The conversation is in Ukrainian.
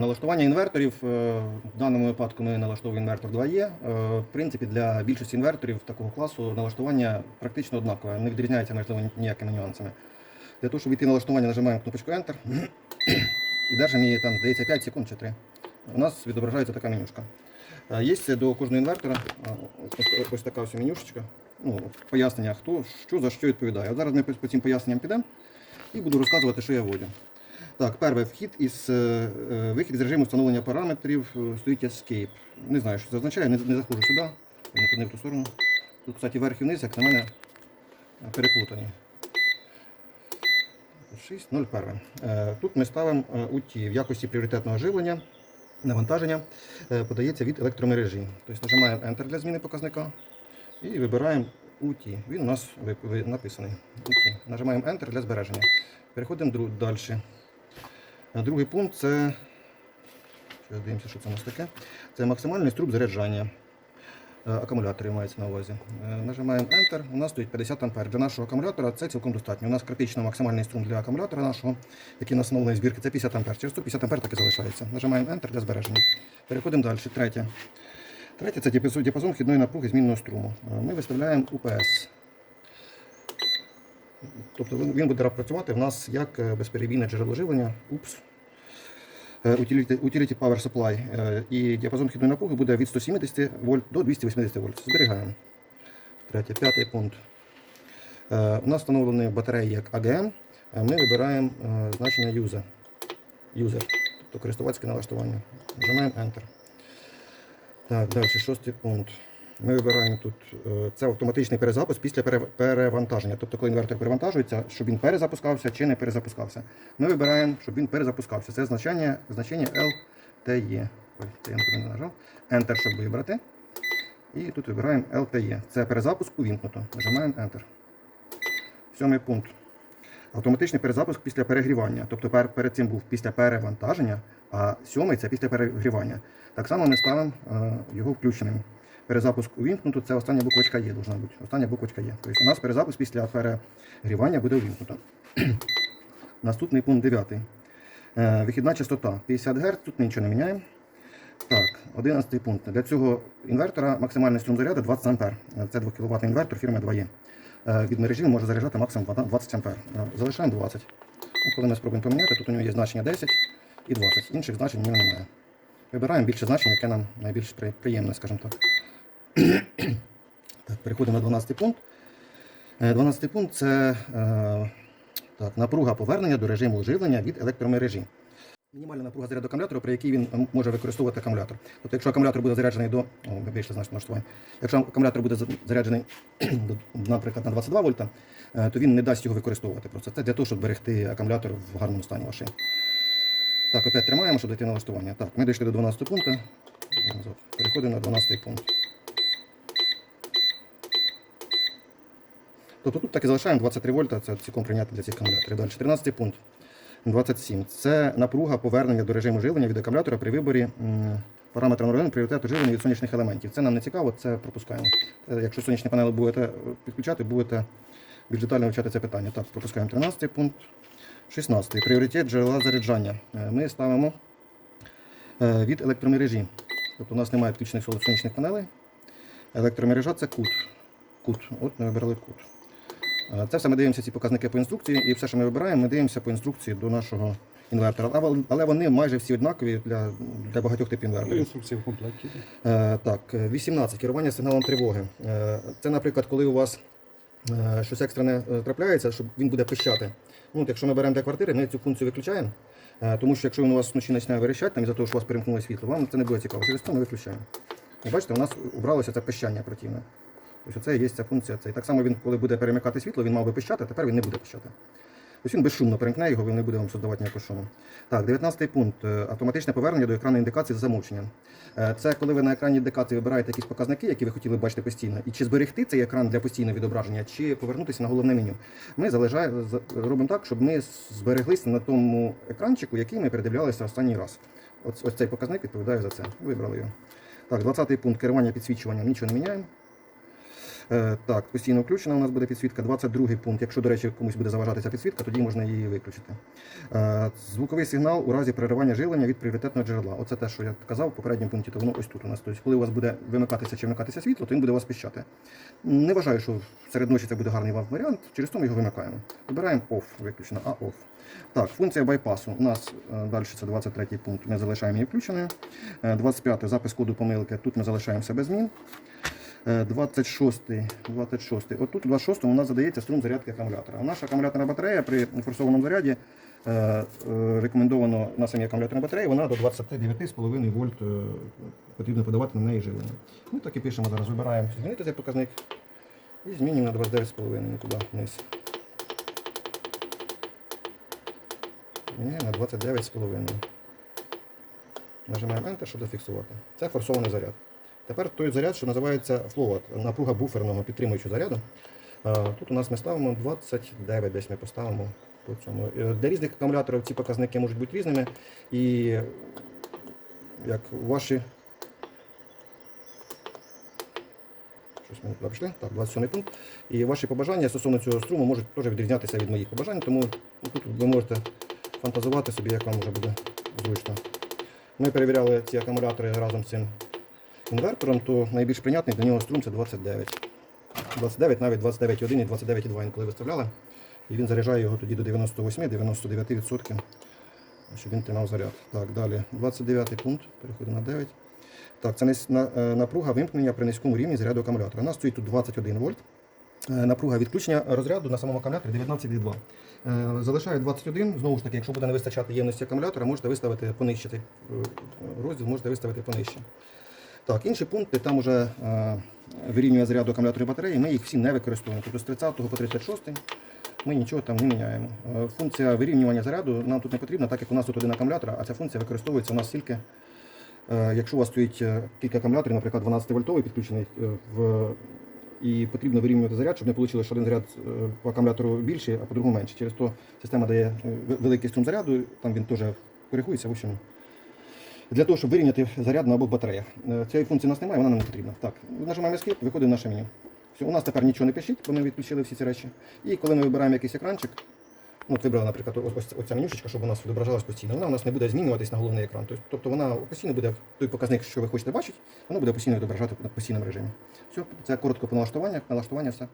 Налаштування інверторів е, в даному випадку ми налаштовуємо інвертор 2E. Е, В принципі, для більшості інверторів такого класу налаштування практично однакове, не відрізняється можливо ніякими нюансами. Для того, щоб війти в налаштування, нажимаємо кнопочку Enter і держимо її там, здається, 5 секунд чи 3. У нас відображається така менюшка. Е, Є до кожного інвертора е, ось, така ось менюшечка. Ну, пояснення, хто що за що відповідає. От зараз ми по цим поясненням підемо і буду розказувати, що я вводю. Так, перший вхід із е, е, вихід з режиму встановлення параметрів е, стоїть Escape. Не знаю, що це означає, не, не заходжу сюди, не, в ту сторону. Тут, кстати, верх і вниз, як на мене, переплутані. 6.01. Е, Тут ми ставимо UT в якості пріоритетного живлення. Навантаження подається від електромережі. Тобто нажимаємо Enter для зміни показника і вибираємо UT. Він у нас написаний. UT. Нажимаємо Enter для збереження. Переходимо далі. Другий пункт це. Дивимося, що це у нас таке. Це максимальний струб заряджання. Е, Акумуляторів мається на увазі. Е, Нажимаємо Enter. У нас стоїть 50 А. Для нашого акумулятора це цілком достатньо. У нас критично максимальний струм для акумулятора нашого, який на встановлений збірки, це 50 А. Через 150 А так і залишається. Нажимаємо Enter для збереження. Переходимо далі. Третє. Третє це діапазон- діапазон вхідної напруги змінного струму. Е, Ми виставляємо UPS. Тобто він буде працювати в нас як е, безперебійне джерело живлення, УПС, е, Utility, Utility Power Supply. Е, І діапазон вхідної напруги буде від 170 вольт до 280 вольт. Зберігаємо. Третє, п'ятий пункт. Е, У нас встановлені батареї як AGM. Е, Ми вибираємо е, значення user. User, тобто користувацьке налаштування. Нажимаємо Enter. Так, далі, шостий пункт. Ми вибираємо тут е, це автоматичний перезапуск після перевантаження. Тобто, коли інвертор перевантажується, щоб він перезапускався чи не перезапускався. Ми вибираємо, щоб він перезапускався. Це значення, значення LTE. Ой, це я не нажав. Enter, щоб вибрати. І тут вибираємо LTE. Це перезапуск увімкнуто. Нажимаємо Enter. Сьомий пункт. Автоматичний перезапуск після перегрівання. Тобто пер- перед цим був після перевантаження, а сьомий це після перегрівання. Так само ми ставимо е, його включеним. Перезапуск увімкнуто, це остання буквочка є, должна бути. Остання буквочка є. Тобто у нас перезапуск після перегрівання буде увімкнуто. Наступний пункт 9. Е, вихідна частота 50 Гц, тут ми нічого не міняємо. Так, 11 пункт. Для цього інвертора максимальний струм заряду 20 А. Е, Це 2 кВт інвертор фірми 2E. Е, Від мережі він може заряджати максимум 20 А. Е, Залишаємо 20. Ну, Коли ми спробуємо поміняти, тут у нього є значення 10 і 20. Інших значень у нього немає. Вибираємо більше значення, яке нам найбільш приємне, скажімо так. так. Переходимо на 12 пункт. Е, 12 пункт це е, так, напруга повернення до режиму живлення від електромережі. Мінімальна напруга заряду акумулятора, при якій він може використовувати акумулятор. Тобто, якщо акумулятор буде заряджений до. О, ми вийшли налаштування. Якщо акумулятор буде заряджений, наприклад, на 22 вольта, е, то він не дасть його використовувати. Просто це для того, щоб берегти акумулятор в гарному стані вашій. Так, опять тримаємо, щоб дійти на налаштування. Так, ми дійшли до 12 пункту. Переходимо на 12 пункт. Тобто тут так і залишаємо 23 вольта, це цілком прийнятно для цих акумуляторів. Далі 13 пункт. 27. Це напруга повернення до режиму живлення від акумулятора при виборі параметра налаштування пріоритету живлення від сонячних елементів. Це нам не цікаво, це пропускаємо. Е, Якщо сонячні панели будете е, підключати, будете більш детально вивчати це питання. Так, пропускаємо 13 пункт. 16. Пріоритет джерела заряджання. Е, Ми ставимо е, від електромережі. Тобто у нас немає підключених сонячних панелей. Електромережа це кут. Кут. От ми вибрали кут. Е, Це все ми дивимося ці показники по інструкції, і все, що ми вибираємо, ми дивимося по інструкції до нашого інвертора. Але, вони майже всі однакові для, для багатьох типів інверторів. Інструкція в комплекті. Так, е, 18. Керування сигналом тривоги. Це, наприклад, коли у вас щось екстрене е, трапляється, щоб він буде пищати. Ну, от якщо ми беремо для квартири, ми цю функцію виключаємо. Е, тому що якщо він у вас вночі починає вирішати, там із-за того, що у вас перемкнуло світло, вам це не буде цікаво. Через це ми виключаємо. І бачите, у нас убралося це пищання противне. Тобто це є ця функція. І так само він, коли буде перемикати світло, він мав би пищати, а тепер він не буде пищати. Тобто він безшумно перемкне його, він не буде вам создавати ніякого шуму. Так, 19 пункт. Е, Автоматичне повернення до екранної індикації за замовченням. Е, Це коли ви на екрані індикації вибираєте якісь показники, які ви хотіли бачити постійно, і чи зберегти цей екран для постійного відображення, чи повернутися на головне меню. Ми залежає- робимо так, щоб ми збереглися на тому екранчику, який ми передивлялися останній раз. Ось, ось цей показник відповідає за це. Вибрали його. Так, 20 пункт керування підсвічуванням. Нічого не міняємо. Е, Так, постійно включена у нас буде підсвітка. 22 пункт. Якщо, до речі, комусь буде заважати ця підсвітка, тоді можна її виключити. Е, Звуковий сигнал у разі переривання живлення від пріоритетного джерела. Оце те, що я казав в попередньому пункті, то воно ось тут у нас. Тобто, коли у вас буде вимикатися чи вмикатися світло, то він буде вас піщати. Не вважаю, що серед ночі це буде гарний вам варіант, через то ми його вимикаємо. Вибираємо OFF, виключено, а OFF. Так, функція байпасу. У нас е, далі це 23 пункт. Ми залишаємо її включеною. Е, 25 запис коду помилки. Тут ми залишаємо себе змін. Е, 26, 26. Отут у 26 у нас задається струм зарядки акумулятора. А Наша акумуляторна батарея при форсованому заряді е, е, рекомендовано на самій акумуляторній батареї, вона до 29,5 вольт е, потрібно подавати на неї живлення. Ми так і пишемо зараз, вибираємо змінити цей показник і змінюємо на 29,5 нікуди вниз. Ні, на 29,5. Нажимаємо Enter, щоб зафіксувати. Це форсований заряд. Тепер той заряд, що називається флоат, напруга буферного підтримуючого заряду. Е, Тут у нас ми ставимо 29, десь ми поставимо по цьому. Е, Для різних акумуляторів ці показники можуть бути різними. І як ваші. Щось ми пішли. Так, 27 пункт. І ваші побажання стосовно цього струму можуть теж відрізнятися від моїх побажань, тому тут ви можете фантазувати собі, як вам вже буде зручно. Ми перевіряли ці акумулятори разом з цим інвертором, то найбільш прийнятний для нього струм це 29. 29, навіть 29,1 і 29,2 інколи виставляли. І він заряджає його тоді до 98-99%, щоб він тримав заряд. Так, далі. 29 пункт, переходимо на 9. Так, це е, напруга вимкнення при низькому рівні заряду акумулятора. У нас стоїть тут 21 вольт. Е, Напруга відключення розряду на самому акумуляторі 19,2. Е, Залишаю 21. Знову ж таки, якщо буде не вистачати ємності акумулятора, можете виставити понижче е, розділ, можете виставити понижче. Так, інші пункти, там вже е, вирівнює заряду акумуляторів батареї, ми їх всі не використовуємо. Тобто з 30 по 36 ми нічого там не міняємо. Е, Функція вирівнювання заряду нам тут не потрібна, так як у нас тут один акумулятор, а ця функція використовується у нас тільки, е, якщо у вас стоїть е, кілька акумуляторів, наприклад, 12 вольтовий підключений е, в. І потрібно вирівнювати заряд, щоб не вийшло, що один заряд е, по акумулятору більший, а по другому менше. Через то система дає великий струм заряду, там він теж коригується. В общем, для того, щоб вирівняти заряд на обох батареях. Е, Цієї функції у нас немає, вона нам не потрібна. Так, нажимаємо Escape, виходимо в наше меню. Все, у нас тепер нічого не пишіть, бо ми відключили всі ці речі. І коли ми вибираємо якийсь екранчик, ну, от вибрали, наприклад, ось, ось, менюшечка, щоб нас відображалась постійно. Вона у нас не буде змінюватись на головний екран. Тобто вона постійно буде той показник, що ви хочете бачити, воно буде постійно відображати на постійному режимі. Все, це коротко по налаштуваннях, налаштування все.